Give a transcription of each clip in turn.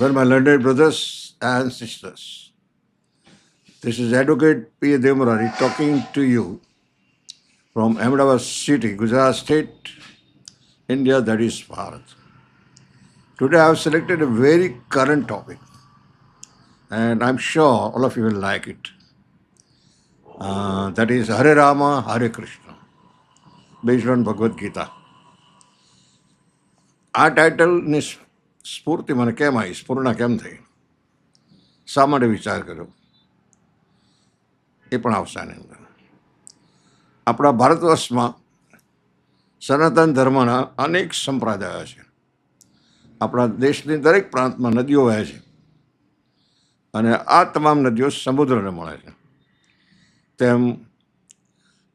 Well, my learned brothers and sisters, this is Advocate P. Demurari talking to you from Ahmedabad city, Gujarat state, India, that is Bharat. Today I have selected a very current topic and I'm sure all of you will like it. Uh, that is Hare Rama, Hare Krishna, based on Bhagavad Gita. Our title is સ્ફૂર્તિ મને કેમ આવી? સ્ફૂર્ણા કેમ થઈ? શા માટે વિચાર કર્યો? એ પણ આવશે આની અંદર. આપણા ભારત વર્ષમાં સનાતન ધર્મના અનેક સંપ્રદાયો છે. આપણા દેશની દરેક પ્રાંતમાં નદીઓ વહે છે. અને આ તમામ નદીઓ સમુદ્રને મળે છે. તેમ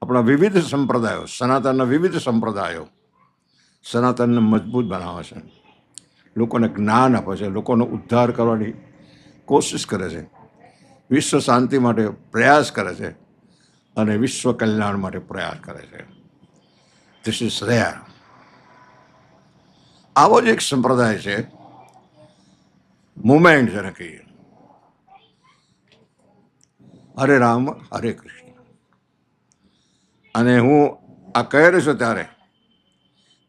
આપણા વિવિધ સંપ્રદાયો, સનાતનના વિવિધ સંપ્રદાયો સનાતનને મજબૂત બનાવે છે. લોકોને જ્ઞાન આપે છે, લોકોનો ઉદ્ધાર કરવાની કોશિશ કરે છે. વિશ્વ શાંતિ માટે પ્રયાસ કરે છે અને વિશ્વ કલ્યાણ માટે પ્રયાસ કરે છે. ધીસ ઇઝ રેર આવો જ એક સંપ્રદાય છે, મુમેન્ટ જેને કહીએ. હરે રામ, હરે કૃષ્ણ. અને હું આ કહી રહ્યો છું ત્યારે,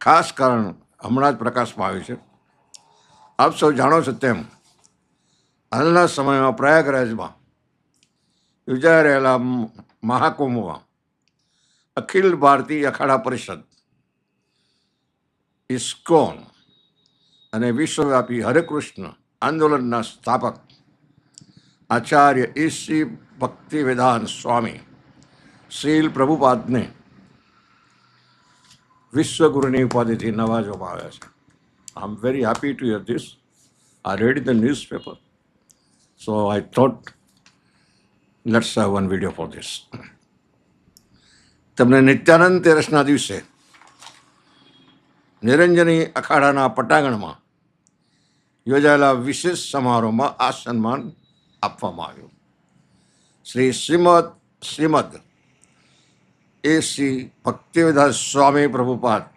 ખાસ કારણ હમણાં જ પ્રકાશમાં આવ્યું છે આપ સૌ જાણો છો તેમ હાલના સમયમાં પ્રયાગરાજમાં યોજાઈ રહેલા મહાકુંભમાં અખિલ ભારતીય અખાડા પરિષદ, ઇસ્કોન અને વિશ્વવ્યાપી હરેકૃષ્ણ આંદોલનના સ્થાપક આચાર્ય ઈસી ભક્તિવેદાન સ્વામી શ્રીલ પ્રભુપાદને વિશ્વગુરુની ઉપાધિથી નવાજવામાં આવ્યા છે. I very very to to this. I read read the So I so I thought one video one this. તમને નિત્યાનંદ તેરસના દિવસે નિરંજની અખાડાના પટાંગણમાં યોજાયેલા વિશેષ સમારોહમાં આ સન્માન આપવામાં આવ્યું શ્રી શ્રીમદ શ્રીમદ એ શ્રી ભક્તિવેદાસ સ્વામી પ્રભુપાદ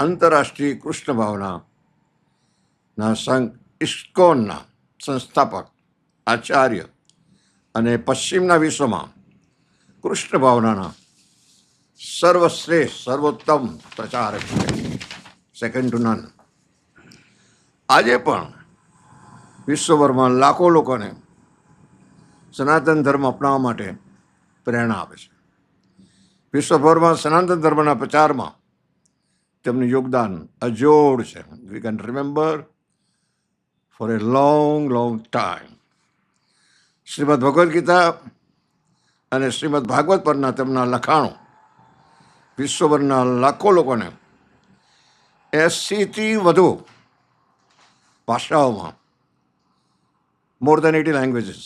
આંતરરાષ્ટ્રીય કૃષ્ણ ભાવના ના સંઘ ઇસ્કોનના સંસ્થાપક આચાર્ય અને પશ્ચિમના વિશ્વમાં કૃષ્ણ ભાવનાના સર્વશ્રેષ્ઠ, સર્વોત્તમ પ્રચારક સેકન્ડ ટુ નન આજે પણ વિશ્વભરમાં લાખો લોકોને સનાતન ધર્મ અપનાવવા માટે પ્રેરણા આપે છે. વિશ્વભરમાં સનાતન ધર્મના પ્રચારમાં તેમનું યોગદાન અજોડ છે. We can remember for a long long time Shrimad Bhagavad Gita અને શ્રીમદ ભાગવત પરના તેમના લખાણો વિશ્વભરના લાખો લોકોને એસીથી વધુ ભાષાઓમાં મોર દેન એટી લેંગ્વેજીસ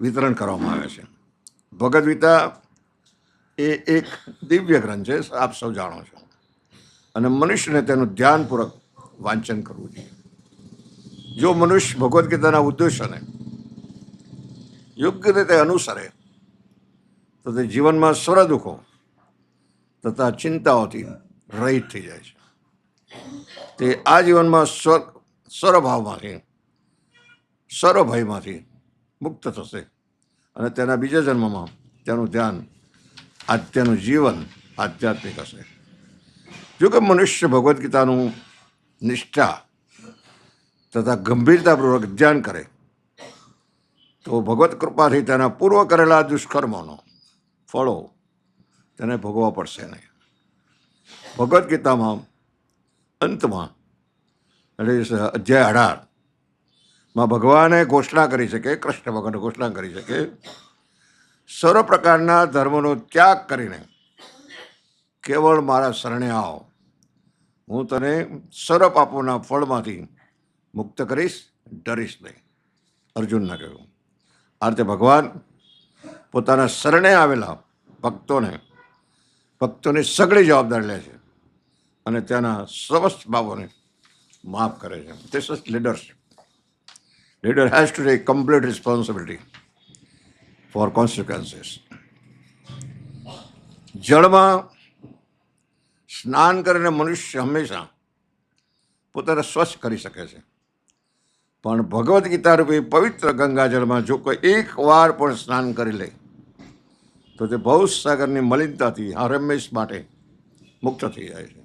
વિતરણ કરવામાં આવે છે. ભગવદ્ ગીતા એ એક દિવ્ય ગ્રંથ છે આપ સૌ જાણો છો. અને મનુષ્યને તેનું ધ્યાનપૂર્વક વાંચન કરવું જોઈએ. જો મનુષ્ય ભગવદ્ ગીતાના ઉદ્દેશોને યોગ્ય રીતે અનુસરે, તો તે જીવનમાં સ્વર દુઃખો તથા ચિંતાઓથી રહિત થઈ જાય છે. તે આ જીવનમાં સ્વર, સ્વરભાવમાંથી, સ્વરભયમાંથી મુક્ત થશે અને તેના બીજા જન્મમાં તેનું ધ્યાન આત્યનું જીવન આધ્યાત્મિક હશે જો કે મનુષ્ય ભગવદ્ ગીતાનું નિષ્ઠા તથા ગંભીરતાપૂર્વક ધ્યાન કરે તો ભગવત કૃપાથી તેના પૂર્વ કરેલા દુષ્કર્મોનો ફળો તેને ભોગવવા પડશે નહીં ભગવદ્ ગીતામાં અંતમાં એટલે અધ્યાય અઢારમાં ભગવાને ઘોષણા કરી છે કે કૃષ્ણ ભગવાને ઘોષણા કરી છે કે સર્વ પ્રકારના ધર્મનો ત્યાગ કરીને કેવળ મારા શરણે આવો. હું તને સર્વ પાપોના ફળમાંથી મુક્ત કરીશ, ડરીશ નહીં. અર્જુનને કહ્યું. આ રીતે ભગવાન પોતાના શરણે આવેલા ભક્તોને, ભક્તોની સગળી જવાબદારી લે છે અને તેના સમસ્ત બાબોને માફ કરે છે. This is leadership leader has to take complete responsibility. For consequences જળમાં સ્નાન કરીને મનુષ્ય હંમેશા પોતાને સ્વચ્છ કરી શકે છે. પણ ભગવદ્ ગીતા રૂપી પવિત્ર ગંગાજળમાં જો કોઈ એક વાર પણ સ્નાન કરી લે, તો તે ભવસાગરની મલિનતાથી હરમેશ માટે મુક્ત થઈ જાય છે.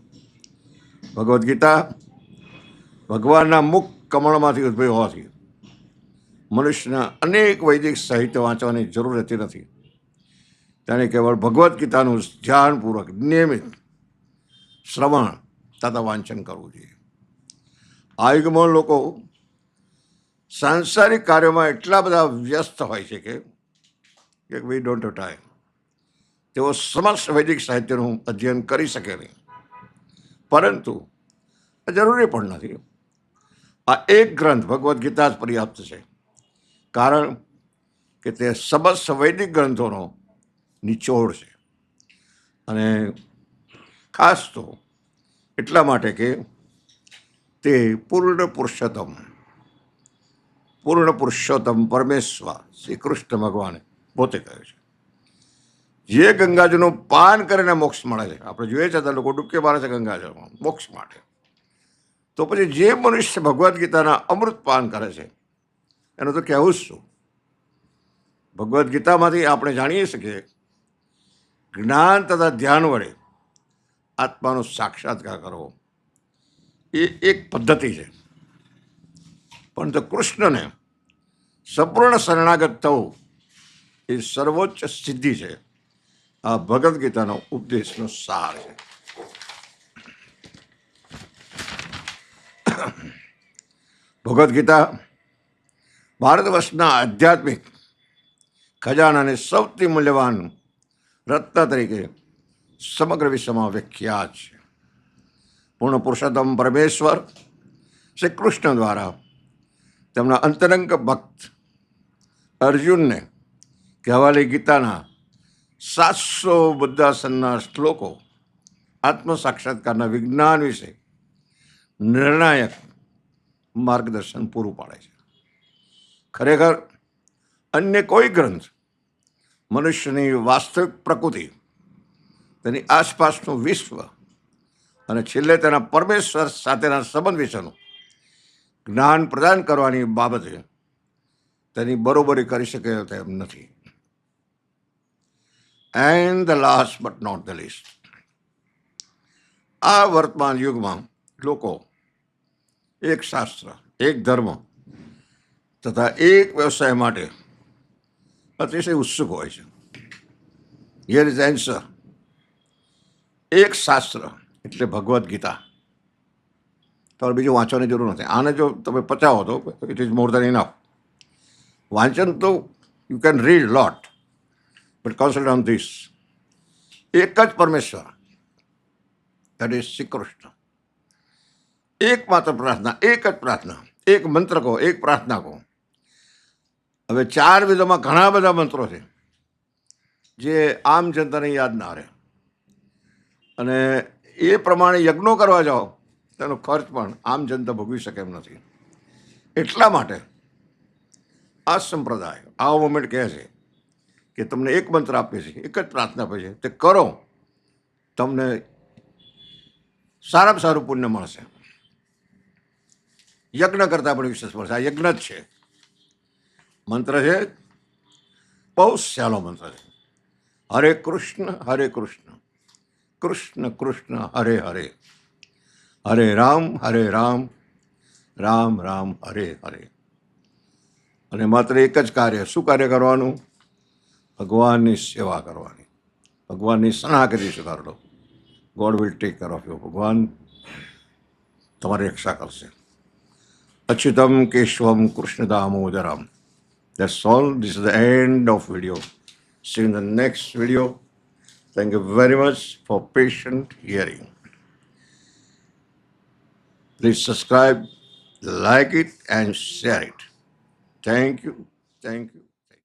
ભગવદ્ ગીતા ભગવાનના મુખ કમળમાંથી ઉદ્ભવ હોવાથી મનુષ્યના અનેક વૈદિક સાહિત્ય વાંચવાની જરૂર રહેતી નથી. તેને કેવળ ભગવદ્ ગીતાનું ધ્યાનપૂર્વક, નિયમિત શ્રવણ તથા વાંચન કરવું જોઈએ. આ યુગમાં લોકો સાંસારિક કાર્યોમાં એટલા બધા વ્યસ્ત હોય છે કે વી ડોન્ટ ટાઈમ તેઓ સમસ્ત વૈદિક સાહિત્યનું અધ્યયન કરી શકે નહીં. પરંતુ જરૂરી પણ નથી. આ એક ગ્રંથ ભગવદ્ ગીતા જ પર્યાપ્ત છે. કારણ કે તે સમસ્ત સંવૈદિક ગ્રંથોનો નિચોડ છે. અને ખાસ તો એટલા માટે કે તે પૂર્ણ પુરુષોત્તમ પૂર્ણ પુરુષોત્તમ પરમેશ્વર શ્રી કૃષ્ણ ભગવાને પોતે કહ્યું છે. જે ગંગાજીનું પાન કરીને મોક્ષ મળે છે. આપણે જોઈએ છે તો લોકો ડૂબકે મારે છે ગંગાજળમાં મોક્ષ માટે. તો પછી જે મનુષ્ય ભગવદ્ ગીતાના અમૃત પાન કરે છે એનું તો કહેવું જ શું ભગવદ્ ગીતામાંથી આપણે જાણીએ છીએ જ્ઞાન તથા ધ્યાન વડે આત્માનો સાક્ષાત્કાર કરવો એ એક પદ્ધતિ છે. પણ તો કૃષ્ણને સંપૂર્ણ શરણાગત થવું એ સર્વોચ્ચ સિદ્ધિ છે. આ ભગવદ્ ગીતાનો ઉપદેશનો સાર છે. ભગવદ્ ગીતા ભારત વર્ષના આધ્યાત્મિક ખજાનાને સૌથી મૂલ્યવાન રત્ન તરીકે સમગ્ર વિશ્વમાં વિખ્યાત છે. પૂર્ણ પુરુષોત્તમ પરમેશ્વર શ્રી કૃષ્ણ દ્વારા તેમના અંતરંગ ભક્ત અર્જુનને કહેવાલી ગીતાના સાતસો બુદ્ધાસનના શ્લોકો આત્મ સાક્ષાત્કારના વિજ્ઞાન વિશે નિર્ણાયક માર્ગદર્શન પૂરું પાડે છે. ખરેખર અન્ય કોઈ ગ્રંથ મનુષ્યની વાસ્તવિક પ્રકૃતિ, તેની આસપાસનું વિશ્વ અને છેલ્લે તેના પરમેશ્વર સાથેના સંબંધ વિશેનું જ્ઞાન પ્રદાન કરવાની બાબતે તેની બરોબરી કરી શકે તેમ નથી. And the last but not the least આ વર્તમાન યુગમાં લોકો એક શાસ્ત્ર, એક ધર્મ તથા એક વ્યવસાય માટે અતિશય ઉત્સુક હોય છે હિયર ઇઝ એન્સર એક શાસ્ત્ર એટલે ભગવદ્ ગીતા તમારે બીજું વાંચવાની જરૂર નથી આને જો તમે પચાવો તો it is more than enough વાંચન તો you can read lot but concentrate on this એક જ પરમેશ્વર દેટ ઇઝ શ્રી કૃષ્ણ એક માત્ર પ્રાર્થના એક જ પ્રાર્થના એક મંત્ર કહો એક પ્રાર્થના કહો હવે ચાર વિધોમાં ઘણા બધા મંત્રો છે, જે આમ જનતાને યાદ ના રહે. અને એ પ્રમાણે યજ્ઞો કરવા જાઓ, તેનો ખર્ચ પણ આમ જનતા ભોગવી શકે એમ નથી. એટલા માટે આ સંપ્રદાય, આ મોમેન્ટ કહે છે કે તમને એક મંત્ર આપે છે એક જ પ્રાર્થના આપે છે તે કરો, તમને સારામાં સારું પુણ્ય મળશે. યજ્ઞ કરતાં પણ વિશેષ મળશે. આ યજ્ઞ જ છે. મંત્ર છે? બહુ સહેલો મંત્ર છે? હરે કૃષ્ણ હરે કૃષ્ણ. કૃષ્ણ કૃષ્ણ, હરે હરે. હરે રામ હરે રામ. રામ રામ, હરે હરે. અને માત્ર એક જ કાર્ય. શું કાર્ય કરવાનું? ભગવાનની સેવા કરવાની. ભગવાનની શરણાગતિ સ્વીકાર લો. God will take care of you ભગવાન. તમારી રક્ષા કરશે. અચ્યુતમ કેશવમ Krishna દામોદરમ That's all. This is the end of video. See you in the next video. Thank you very much for patient hearing. Please subscribe, like it, and share it. Thank you. Thank you.